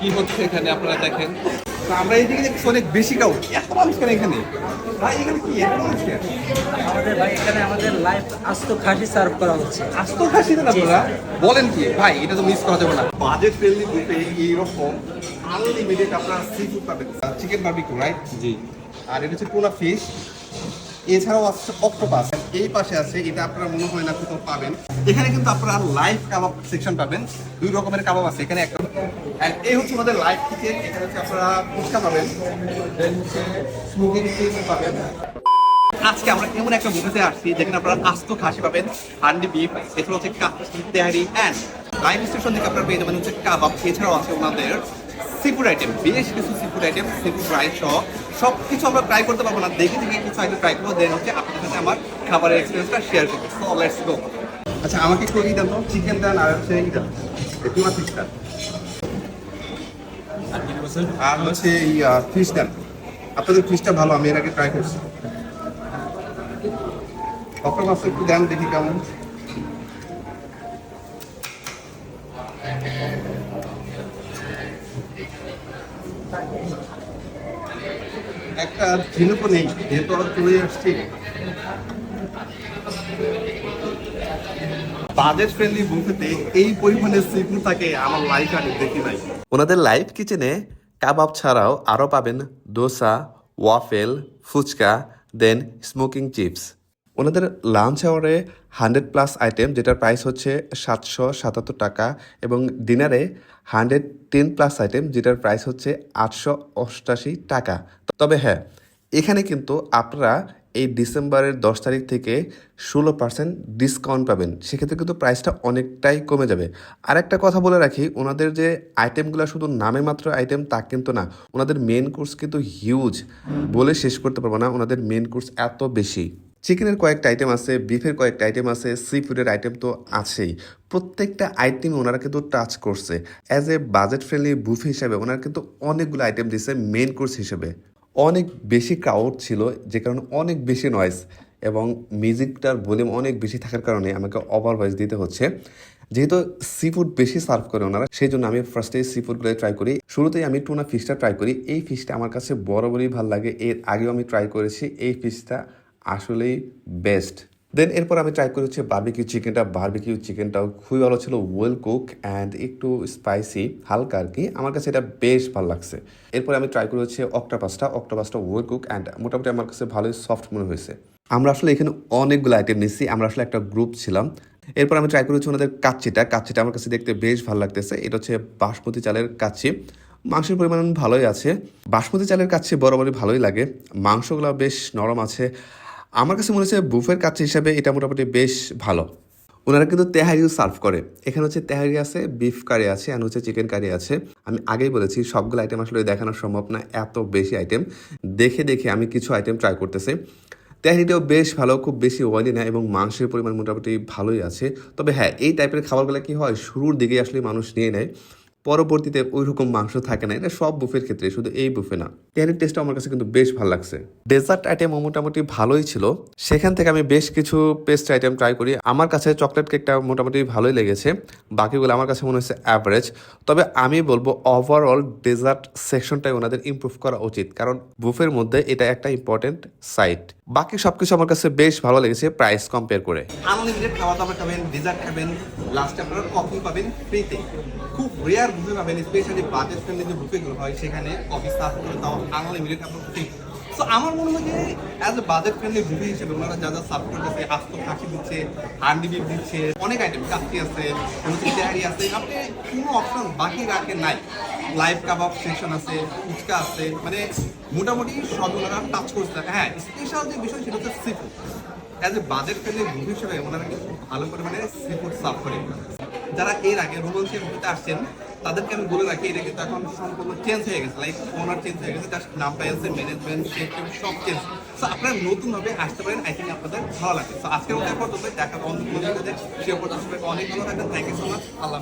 কি হচ্ছে এখানে আপনারা দেখেন? তো আমরা এইদিকে দেখছি অনেক বেশি কাউ এত মানুষ কেন এখানে? ভাই এখানে কি? এত মানুষ কেন? আমাদের ভাই এখানে আমাদের লাইভ আস্ত খাসি সার্ভ করা হচ্ছে। আস্ত খাসি আপনারা? বলেন কি? ভাই এটা তো মিস করা যাবে না। বাজেট ফ্রেন্ডলি বুফে এইরকম আনলিমিটেড আপনারা সি ফুড পাবেন। চিকেন বারবিকিউ রাইট জি। আর এটা হচ্ছে টুনা ফিশ এছাড়াও আছে অক্টোপাস এই পাশে আছে, এটা আপনারা মনে হয় না কোথাও পাবেন। এখানে কিন্তু আপনারা লাইভ কাবাব সেকশন পাবেন। দুই রকমের কাবাব আছে, এখানে একটা এই হচ্ছে আমাদের লাইভ কিচেন এখানে হচ্ছে আপনারা ফুচকা পাবেন। স্মোকিং পাবেন। আজকে আমরা এমন একটা বুফেতে আসছি, যেখানে আপনারা আস্ত খাসি পাবেন, হান্ডি বিফ এছাড়া হচ্ছে তেহারি অ্যান্ড লাইভ স্টেশন থেকে আপনারা পেয়ে যাবেন হচ্ছে কাবাব এছাড়াও আছে ওনাদের সিফুড আইটেম বেশ কিছু সিফুড আইটেম সিফুড রাইস সহ সব কিছু আমরা ট্রাই করতে পারব না। দেখে দেখে কিছু আইটেম ট্রাই করব দেন হচ্ছে আপনাদের সাথে আমার খাবারের এক্সপিরিয়েন্সটা শেয়ার করব। সো লেটস গো আচ্ছা আমাকে একটু ই দেন তো চিকেন দেন আর হচ্ছে ই দেন টুনা ফিশটা আর হচ্ছে এই ফিশ দেন। আপনাদের ফিশটা ভালো, আমি এর আগে ট্রাই করছি। অক্টোপাস একটু দেন, দেখি কেমন। একটা ঝিনুকও নেই, যেহেতু আমরা চলে আসছি। বাজেট ফ্রেন্ডলি বুফেতে এই পরিমাণে সিফুড থাকে আমার লাইফ আমি দেখি নাই। ওনাদের লাইভ কিচেনে কাবাব ছাড়াও আরও পাবেন dosa waffle phuchka then smoking chips ওনাদের লাঞ্চ আওয়ারে হান্ড্রেড প্লাস আইটেম যেটার প্রাইস হচ্ছে সাতশো সাতাত্তর টাকা, এবং ডিনারে হান্ড্রেড টেন প্লাস আইটেম যেটার প্রাইস হচ্ছে আটশো অষ্টাশি টাকা। তবে হ্যাঁ এখানে কিন্তু আপনারা এই ডিসেম্বরের দশ তারিখ থেকে ষোলো পার্সেন্ট ডিসকাউন্ট পাবেন। সেক্ষেত্রে কিন্তু প্রাইসটা অনেকটাই কমে যাবে। আর একটা কথা বলে রাখি, ওনাদের যে আইটেমগুলো শুধু নামে মাত্র আইটেম তা কিন্তু না। ওনাদের মেন কোর্স কিন্তু হিউজ বলে শেষ করতে পারব না, ওনাদের মেন কোর্স এত বেশি। চিকেনের কয়েকটা আইটেম আছে বিফের কয়েকটা আইটেম আছে সি ফুডের আইটেম তো আছেই। প্রত্যেকটা আইটেম ওনারা কিন্তু টাচ করছে। As a budget friendly buffet হিসাবে ওনারা কিন্তু অনেকগুলো আইটেম দিচ্ছে মেন কোর্স হিসেবে। অনেক বেশি ক্রাউড ছিল, যে কারণে অনেক বেশি নয়েজ এবং মিউজিকটার ভলিউম অনেক বেশি থাকার কারণে আমাকে ওভার দিতে হচ্ছে। যেহেতু সি ফুড বেশি সার্ভ করে ওনারা, সেই জন্য আমি ফার্স্টে সি ফুডগুলো ট্রাই করি। শুরুতেই আমি টুনা ফিশটা ট্রাই করি। এই ফিশটা আমার কাছে বরাবরই ভালো লাগে। এর আগেও আমি ট্রাই করেছি। এই ফিশটা আসলেই বেস্ট দেন এরপর আমি ট্রাই করি হচ্ছে বার্বিকিউ চিকেনটা বার্বিকিউ চিকেনটাও খুবই ভালো ছিল ওয়েল কুক অ্যান্ড একটু স্পাইসি হালকা আর কি। আমার কাছে এটা বেশ ভালো লাগছে। এরপর আমি ট্রাই করি হচ্ছে অক্টাপাসটা অক্টাপাসটা ওয়েল কুক অ্যান্ড মোটামুটি আমার কাছে ভালোই সফট মনে হয়েছে। আমরা আসলে এখানে অনেকগুলো আইটেম নিচ্ছি আমরা আসলে একটা গ্রুপ ছিলাম। এরপর আমি ট্রাই করেছি ওনাদের কাচ্চিটা কাচ্চিটা আমার কাছে দেখতে বেশ ভালো লাগতেছে। এটা হচ্ছে বাসমতি চালের কাচ্চি মাংসের পরিমাণ ভালোই আছে। বাসমতি চালের কাছে বরাবরই ভালোই লাগে। মাংসগুলো বেশ নরম আছে। আমার কাছে মনে হচ্ছে বুফের কাছে হিসাবে এটা মোটামুটি বেশ ভালো। ওনারা কিন্তু তেহারিও সার্ভ করে। এখানে হচ্ছে তেহারি আছে, বিফ কারি আছে আর হচ্ছে চিকেন কারি আছে। আমি আগেই বলেছি, সবগুলো আইটেম আসলে দেখানো সম্ভব না, এত বেশি আইটেম দেখে দেখে আমি কিছু আইটেম ট্রাই করতেছি। তেহারিটাও বেশ ভালো, খুব বেশি অয়েলি না এবং মাংসের পরিমাণ মোটামুটি ভালোই আছে। তবে হ্যাঁ এই টাইপের খাবারগুলো কি হয়, শুরুর দিকে আসলে মানুষ নিয়ে নেয়। পরবর্তীতে ওই রকম মাংস থাকে না। এটা সব বুফের ক্ষেত্রে শুধু এই বুফে না। তেহারির টেস্টটা আমার কাছে কিন্তু বেশ ভালো লাগছে। ডেজার্ট আইটেম মোটামুটি ভালোই ছিল। সেখান থেকে আমি বেশ কিছু পেস্ট আইটেম ট্রাই করি। আমার কাছে চকলেট কেকটা মোটামুটি ভালোই লেগেছে। বাকিগুলো আমার কাছে মনে হচ্ছে অ্যাভারেজ তবে আমি বলব ওভারঅল ডেজার্ট সেকশনটাই ওনাদের ইমপ্রুভ করা উচিত। কারণ বুফের মধ্যে এটা একটা ইম্পর্টেন্ট সাইট বাকি সবকিছু আমার কাছে বেশ ভালো লেগেছে প্রাইস কম্পেয়ার করে। আনলিমিটেড খাওয়া দাওয়া খাবেন ডিজার্ট খাবেন লাস্টে আপনারা কফি পাবেন ফ্রিতে খুব রেয়ার বুফে পাবেন স্পেশালি বাজেট ফ্রেন্ডলি যে বুফেগুলো হয়, সেখানে কফি সার্ভ করে তাও আনলিমিটেড আপনার ফ্রি সো আমার মনে হয় যে as a budget friendly buffet হিসেবে ওনারা যা যা সার্ভ করতেছে, আস্ত খাসি দিচ্ছে, হান্ডি বিফ দিচ্ছে, অনেক আইটেম কাচ্চি আছে তেহারি আছে, আপনি কোনো অপশন বাকি রাখেন নাই। লাইভ কাবাব সেকশন আছে, ফুচকা আছে মানে মোটামুটি সব ওনারা টাচ করছে। হ্যাঁ স্পেশাল যে বিষয় সেটা হচ্ছে sea food as a budget friendly buffet হিসেবে ওনারা কিন্তু ভালো পরিমাণে সি ফুড সার্ভ করে। যারা এর আগে রোমান্সের মুভিতে আসছেন, তাদেরকে আমি বলে রাখি, এটা কিন্তু এখন সম্পূর্ণ চেঞ্জ হয়ে গেছে। লাইক ওনার চেঞ্জ হয়ে গেছে জাস্ট নামটা আছে ম্যানেজমেন্ট সেক্টর সব চেঞ্জ সো আপনারা নতুনভাবে আসতে পারেন আই থিঙ্ক আপনাদের ভালো লাগে সো আজকের মতো পর্যন্ত দেখা অন্য সে অনেক ভালো থাকবেন। Thank you so much Allah